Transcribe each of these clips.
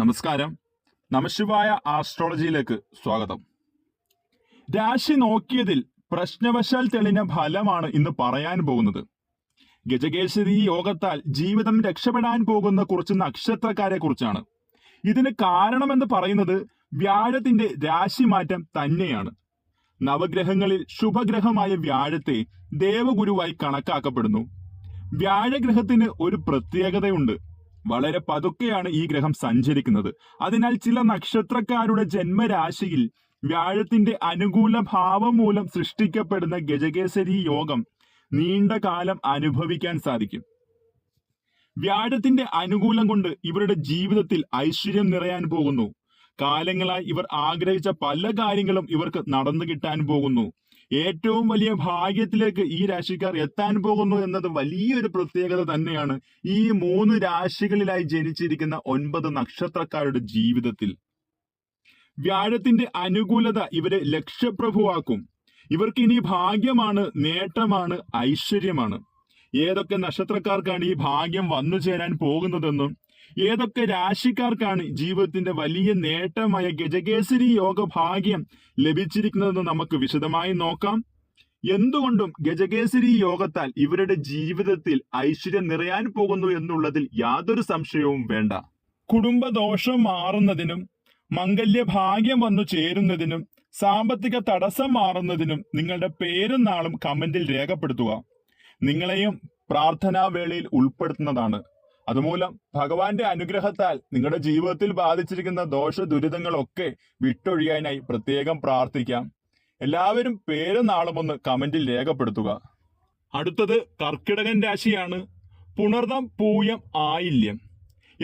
നമസ്കാരം. നമശിവായ ആസ്ട്രോളജിയിലേക്ക് സ്വാഗതം. രാശി നോക്കിയതിൽ പ്രശ്നവശാൽ തെളിഞ്ഞ ഫലമാണ് ഇന്ന് പറയാൻ പോകുന്നത്. ഗജകേശരി യോഗത്താൽ ജീവിതം രക്ഷപ്പെടാൻ പോകുന്ന കുറച്ച് നക്ഷത്രക്കാരെ കുറിച്ചാണ്. ഇതിന് കാരണമെന്ന് പറയുന്നത് വ്യാഴത്തിന്റെ രാശി മാറ്റം തന്നെയാണ്. നവഗ്രഹങ്ങളിൽ ശുഭഗ്രഹമായ വ്യാഴത്തെ ദേവഗുരുവായി കണക്കാക്കപ്പെടുന്നു. വ്യാഴഗ്രഹത്തിന് ഒരു പ്രത്യേകതയുണ്ട്. വളരെ പതുക്കെയാണ് ഈ ഗ്രഹം സഞ്ചരിക്കുന്നത്. അതിനാൽ ചില നക്ഷത്രക്കാരുടെ ജന്മരാശിയിൽ വ്യാഴത്തിന്റെ അനുകൂല ഭാവം മൂലം സൃഷ്ടിക്കപ്പെടുന്ന ഗജകേസരി യോഗം നീണ്ട കാലം അനുഭവിക്കാൻ സാധിക്കും. വ്യാഴത്തിന്റെ അനുകൂലം കൊണ്ട് ഇവരുടെ ജീവിതത്തിൽ ഐശ്വര്യം നിറയാൻ പോകുന്നു. കാലങ്ങളായി ഇവർ ആഗ്രഹിച്ച പല കാര്യങ്ങളും ഇവർക്ക് നടന്നു കിട്ടാൻ പോകുന്നു. ഏറ്റവും വലിയ ഭാഗ്യത്തിലേക്ക് ഈ രാശിക്കാർ എത്താൻ പോകുന്നു എന്നത് വലിയൊരു പ്രത്യേകത തന്നെയാണ്. ഈ മൂന്ന് രാശികളിലായി ജനിച്ചിരിക്കുന്ന ഒൻപത് നക്ഷത്രക്കാരുടെ ജീവിതത്തിൽ. വ്യാഴത്തിന്റെ അനുകൂലത ഇവരെ ലക്ഷ്യപ്രഭുവാക്കും. ഇവർക്ക് ഇനി ഭാഗ്യമാണ് നേട്ടമാണ് ഐശ്വര്യമാണ്. ഏതൊക്കെ നക്ഷത്രക്കാർക്കാണ് ഈ ഭാഗ്യം വന്നു ചേരാൻ പോകുന്നതെന്നും ഏതൊക്കെ രാശിക്കാർക്കാണ് ജീവിതത്തിന്റെ വലിയ നേട്ടമായ ഗജകേസരി യോഗ ഭാഗ്യം ലഭിച്ചിരിക്കുന്നതെന്ന് നമുക്ക് വിശദമായി നോക്കാം. എന്തുകൊണ്ടും ഗജകേസരി യോഗത്താൽ ഇവരുടെ ജീവിതത്തിൽ ഐശ്വര്യം നിറയാൻ പോകുന്നു എന്നുള്ളതിൽ യാതൊരു സംശയവും വേണ്ട. കുടുംബദോഷം മാറുന്നതിനും മംഗല്യ ഭാഗ്യം വന്നു ചേരുന്നതിനും സാമ്പത്തിക തടസ്സം മാറുന്നതിനും നിങ്ങളുടെ പേരും നാളും കമന്റിൽ രേഖപ്പെടുത്തുക. നിങ്ങളെയും പ്രാർത്ഥനാ വേളയിൽ ഉൾപ്പെടുത്തുന്നതാണ്. അതുമൂലം ഭഗവാന്റെ അനുഗ്രഹത്താൽ നിങ്ങളുടെ ജീവിതത്തിൽ ബാധിച്ചിരിക്കുന്ന ദോഷ ദുരിതങ്ങളൊക്കെ വിട്ടൊഴിയാനായി പ്രത്യേകം പ്രാർത്ഥിക്കാം. എല്ലാവരും പേരും നാളും ഒന്ന് കമന്റിൽ രേഖപ്പെടുത്തുക. അടുത്തത് കർക്കിടകൻ രാശിയാണ്. പുണർദം പൂയം ആയില്യം.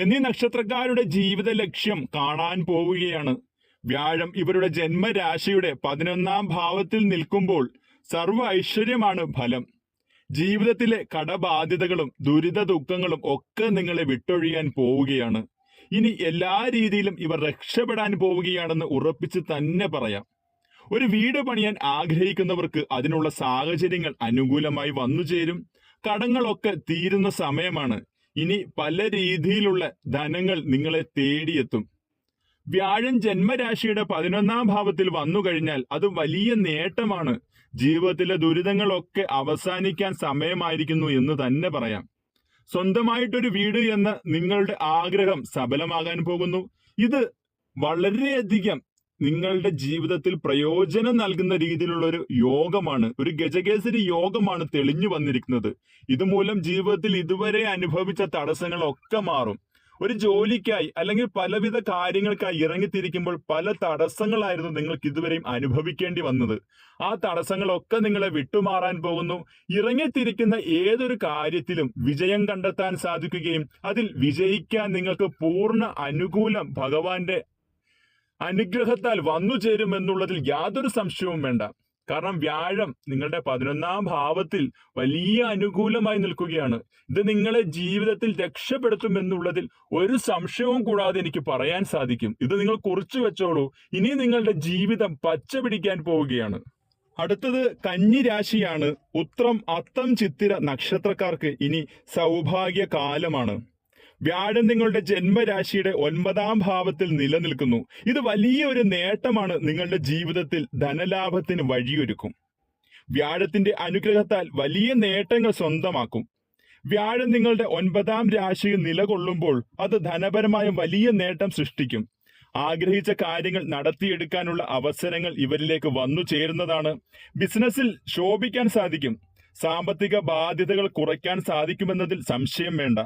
എന്നീ നക്ഷത്രക്കാരുടെ ജീവിത ലക്ഷ്യം കാണാൻ പോവുകയാണ്. വ്യാഴം ഇവരുടെ ജന്മരാശിയുടെ പതിനൊന്നാം ഭാവത്തിൽ നിൽക്കുമ്പോൾ സർവ ഐശ്വര്യമാണ് ഫലം. ജീവിതത്തിലെ കടബാധ്യതകളും ദുരിത ദുഃഖങ്ങളും ഒക്കെ നിങ്ങളെ വിട്ടൊഴിയാൻ പോവുകയാണ്. ഇനി എല്ലാ രീതിയിലും ഇവർ രക്ഷപ്പെടാൻ പോവുകയാണെന്ന് ഉറപ്പിച്ച് തന്നെ പറയാം. ഒരു വീട് പണിയാൻ ആഗ്രഹിക്കുന്നവർക്ക് അതിനുള്ള സാഹചര്യങ്ങൾ അനുകൂലമായി വന്നു ചേരും. കടങ്ങളൊക്കെ തീരുന്ന സമയമാണ്. ഇനി പല രീതിയിലുള്ള ധനങ്ങൾ നിങ്ങളെ തേടിയെത്തും. വ്യാഴൻ ജന്മരാശിയുടെ പതിനൊന്നാം ഭാവത്തിൽ വന്നു കഴിഞ്ഞാൽ അത് വലിയ നേട്ടമാണ്. ജീവിതത്തിലെ ദുരിതങ്ങളൊക്കെ അവസാനിക്കാൻ സമയമായിരിക്കുന്നു എന്ന് തന്നെ പറയാം. സ്വന്തമായിട്ടൊരു വീട് എന്ന നിങ്ങളുടെ ആഗ്രഹം സഫലമാകാൻ പോകുന്നു. ഇത് വളരെയധികം നിങ്ങളുടെ ജീവിതത്തിൽ പ്രയോജനം നൽകുന്ന രീതിയിലുള്ള ഒരു യോഗമാണ്. ഒരു ഗജകേസരി യോഗമാണ് തെളിഞ്ഞു വന്നിരിക്കുന്നത്. ഇതുമൂലം ജീവിതത്തിൽ ഇതുവരെ അനുഭവിച്ച തടസ്സങ്ങളൊക്കെ മാറും. ഒരു ജോലിക്കായി അല്ലെങ്കിൽ പലവിധ കാര്യങ്ങൾക്കായി ഇറങ്ങിത്തിരിക്കുമ്പോൾ പല തടസ്സങ്ങളായിരുന്നു നിങ്ങൾക്ക് ഇതുവരെയും അനുഭവിക്കേണ്ടി വന്നത്. ആ തടസ്സങ്ങളൊക്കെ നിങ്ങളെ വിട്ടുമാറാൻ പോകുന്നു. ഇറങ്ങിത്തിരിക്കുന്ന ഏതൊരു കാര്യത്തിലും വിജയം കണ്ടെത്താൻ സാധിക്കുകയും അതിൽ വിജയിക്കാൻ നിങ്ങൾക്ക് പൂർണ അനുകൂലം ഭഗവാന്റെ അനുഗ്രഹത്താൽ വന്നു ചേരുമെന്നുള്ളതിൽ യാതൊരു സംശയവും വേണ്ട. കാരണം വ്യാഴം നിങ്ങളുടെ പതിനൊന്നാം ഭാവത്തിൽ വലിയ അനുകൂലമായി നിൽക്കുകയാണ്. ഇത് നിങ്ങളെ ജീവിതത്തിൽ രക്ഷപ്പെടുത്തുമെന്നുള്ളതിൽ ഒരു സംശയവും കൂടാതെ എനിക്ക് പറയാൻ സാധിക്കും. ഇത് നിങ്ങൾ കുറിച്ചു വെച്ചോളൂ. ഇനി നിങ്ങളുടെ ജീവിതം പച്ച പിടിക്കാൻ പോവുകയാണ്. അടുത്തത് കന്നി രാശിയാണ്. ഉത്രം അത്തം ചിത്തിര നക്ഷത്രക്കാർക്ക് ഇനി സൗഭാഗ്യ കാലമാണ് വ്യാഴം നിങ്ങളുടെ ജന്മരാശിയുടെ ഒൻപതാം ഭാവത്തിൽ നിലനിൽക്കുന്നു. ഇത് വലിയ ഒരു നേട്ടമാണ് നിങ്ങളുടെ ജീവിതത്തിൽ ധനലാഭത്തിന് വഴിയൊരുക്കും. വ്യാഴത്തിന്റെ അനുഗ്രഹത്താൽ വലിയ നേട്ടങ്ങൾ സ്വന്തമാക്കും. വ്യാഴം നിങ്ങളുടെ ഒൻപതാം രാശിയിൽ നിലകൊള്ളുമ്പോൾ അത് ധനപരമായ വലിയ നേട്ടം സൃഷ്ടിക്കും. ആഗ്രഹിച്ച കാര്യങ്ങൾ നടത്തിയെടുക്കാനുള്ള അവസരങ്ങൾ ഇവരിലേക്ക് വന്നു ചേരുന്നതാണ്. ബിസിനസ്സിൽ ശോഭിക്കാൻ സാധിക്കും. സാമ്പത്തിക ബാധ്യതകൾ കുറയ്ക്കാൻ സാധിക്കുമെന്നതിൽ സംശയം വേണ്ട.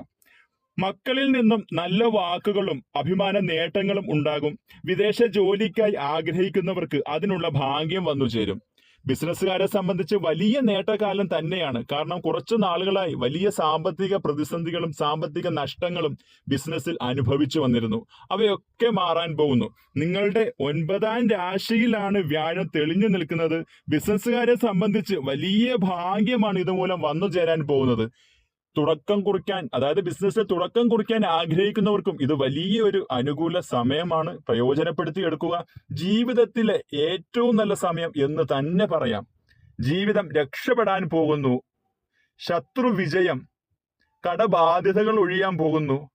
മക്കളിൽ നിന്നും നല്ല വാക്കുകളും അഭിമാന നേട്ടങ്ങളും ഉണ്ടാകും. വിദേശ ജോലിക്കായി ആഗ്രഹിക്കുന്നവർക്ക് അതിനുള്ള ഭാഗ്യം വന്നു ചേരും. ബിസിനസ്സുകാരെ സംബന്ധിച്ച് വലിയ നേട്ടകാലം തന്നെയാണ്. കാരണം കുറച്ചു നാളുകളായി വലിയ സാമ്പത്തിക പ്രതിസന്ധികളും സാമ്പത്തിക നഷ്ടങ്ങളും ബിസിനസ്സിൽ അനുഭവിച്ചു വന്നിരുന്നു. അവയൊക്കെ മാറാൻ പോകുന്നു. നിങ്ങളുടെ ഒൻപതാം രാശിയിലാണ് വ്യാഴം തെളിഞ്ഞു നിൽക്കുന്നത്. ബിസിനസ്സുകാരെ സംബന്ധിച്ച് വലിയ ഭാഗ്യമാണ് ഇതുമൂലം വന്നു ചേരാൻ പോകുന്നത്. തുടക്കം കുറിക്കാൻ അതായത് ബിസിനസ്സിൽ തുടക്കം കുറിക്കാൻ ആഗ്രഹിക്കുന്നവർക്കും ഇത് വലിയ ഒരു അനുകൂല സമയമാണ് പ്രയോജനപ്പെടുത്തി എടുക്കുക. ജീവിതത്തിലെ ഏറ്റവും നല്ല സമയം എന്ന് തന്നെ പറയാം. ജീവിതം രക്ഷപ്പെടാൻ പോകുന്നു. ശത്രു വിജയം കടബാധ്യതകൾ ഒഴിയാൻ പോകുന്നു.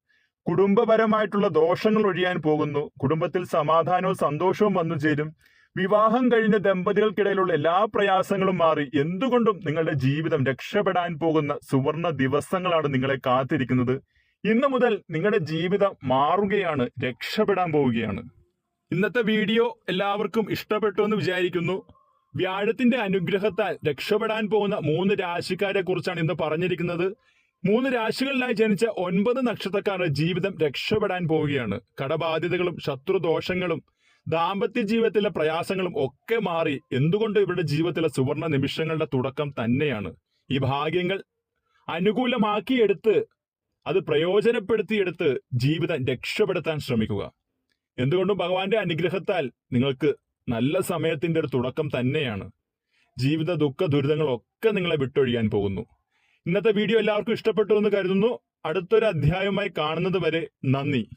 കുടുംബപരമായിട്ടുള്ള ദോഷങ്ങൾ ഒഴിയാൻ പോകുന്നു. കുടുംബത്തിൽ സമാധാനവും സന്തോഷവും വന്നു ചേരും. വിവാഹം കഴിഞ്ഞ ദമ്പതികൾക്കിടയിലുള്ള എല്ലാ പ്രയാസങ്ങളും മാറി. എന്തുകൊണ്ടും നിങ്ങളുടെ ജീവിതം രക്ഷപ്പെടാൻ പോകുന്ന സുവർണ ദിവസങ്ങളാണ് നിങ്ങളെ കാത്തിരിക്കുന്നത്. ഇന്നു മുതൽ നിങ്ങളുടെ ജീവിതം മാറുകയാണ് രക്ഷപ്പെടാൻ പോവുകയാണ്. ഇന്നത്തെ വീഡിയോ എല്ലാവർക്കും ഇഷ്ടപ്പെട്ടു എന്ന് വിചാരിക്കുന്നു. വ്യാഴത്തിന്റെ അനുഗ്രഹത്താൽ രക്ഷപ്പെടാൻ പോകുന്ന മൂന്ന് രാശിക്കാരെ കുറിച്ചാണ് ഇന്ന് പറഞ്ഞിരിക്കുന്നത്. മൂന്ന് രാശികളിലായി ജനിച്ച ഒൻപത് നക്ഷത്രക്കാരുടെ ജീവിതം രക്ഷപ്പെടാൻ പോവുകയാണ്. കടബാധ്യതകളും ശത്രുദോഷങ്ങളും ദാമ്പത്യ ജീവിതത്തിലെ പ്രയാസങ്ങളും ഒക്കെ മാറി എന്തുകൊണ്ട് ഇവരുടെ ജീവിതത്തിലെ സുവർണ നിമിഷങ്ങളുടെ തുടക്കം തന്നെയാണ്? ഈ ഭാഗ്യങ്ങൾ അനുകൂലമാക്കിയെടുത്ത് അത് പ്രയോജനപ്പെടുത്തിയെടുത്ത് ജീവിതം രക്ഷപ്പെടുത്താൻ ശ്രമിക്കുക. എന്തുകൊണ്ടും ഭഗവാന്റെ അനുഗ്രഹത്താൽ നിങ്ങൾക്ക് നല്ല സമയത്തിന്റെ ഒരു തുടക്കം തന്നെയാണ്. ജീവിത ദുഃഖ ദുരിതങ്ങളൊക്കെ നിങ്ങളെ വിട്ടൊഴിയാൻ പോകുന്നു. ഇന്നത്തെ വീഡിയോ എല്ലാവർക്കും ഇഷ്ടപ്പെട്ടു എന്ന് കരുതുന്നു. അടുത്തൊരു അധ്യായവുമായി കാണുന്നത് വരെ നന്ദി.